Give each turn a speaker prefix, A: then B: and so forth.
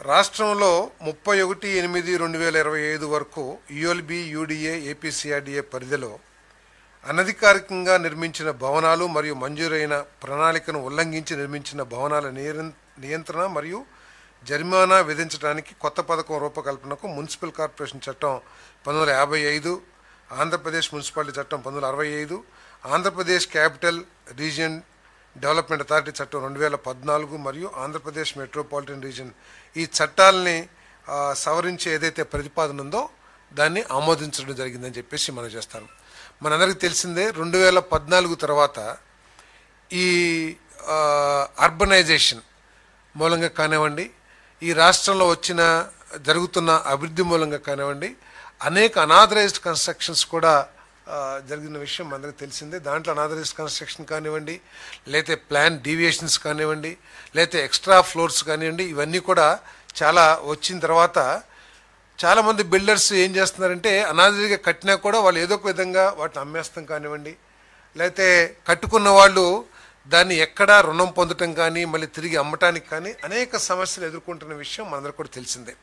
A: రాష్ట్రంలో ముప్పై ఒకటి ఎనిమిది రెండు వేల ఇరవై ఐదు వరకు యుఎల్బి యూడిఏ ఏపీసీఆర్డీఏ పరిధిలో అనధికారికంగా నిర్మించిన భవనాలు మరియు మంజూరైన ప్రణాళికను ఉల్లంఘించి నిర్మించిన భవనాల నియంత్రణ మరియు జరిమానా విధించడానికి కొత్త పథకం రూపకల్పనకు మున్సిపల్ కార్పొరేషన్ చట్టం పంతొమ్మిది వందల యాభై ఐదు ఆంధ్రప్రదేశ్ మున్సిపాలిటీ చట్టం పంతొమ్మిది వందల అరవై ఐదు Andhra Pradesh capital region development authority చట్టం రెండు వేల పద్నాలుగు మరియు ఆంధ్రప్రదేశ్ మెట్రోపాలిటన్ రీజన్ ఈ చట్టాలని సవరించే సవరించి ఏదైతే ప్రతిపాదన ఉందో దాన్ని ఆమోదించడం జరిగిందని చెప్పేసి మనం చేస్తాను మనందరికీ తెలిసిందే రెండు వేల పద్నాలుగు తర్వాత ఈ అర్బనైజేషన్ మూలంగా కానివ్వండి ఈ రాష్ట్రంలో వచ్చిన జరుగుతున్న అభివృద్ధి మూలంగా కానివ్వండి అనేక అనాథరైజ్డ్ కన్స్ట్రక్షన్స్ కూడా జరిగిన విషయం అందరికి తెలిసిందే. దాంట్లో అనాథరైజ్డ్ కన్స్ట్రక్షన్ కానివ్వండి లేతే ప్లాన్ డీవియేషన్స్ కానివ్వండి లేతే ఎక్స్ట్రా ఫ్లోర్స్ కానివ్వండి ఇవన్నీ కూడా చాలా వచ్చిన తర్వాత చాలామంది బిల్డర్స్ ఏం చేస్తున్నారంటే అనాథరిగా కట్టినా కూడా వాళ్ళు ఏదో ఒక విధంగా వాటిని అమ్మేస్తాం కానివ్వండి లేతే కట్టుకున్న వాళ్ళు దాన్ని ఎక్కడా రుణం పొందటం కానీ మళ్ళీ తిరిగి అమ్మటానికి కానీ అనేక సమస్యలు ఎదుర్కొంటున్న విషయం మనందరికీ కూడా తెలిసిందే.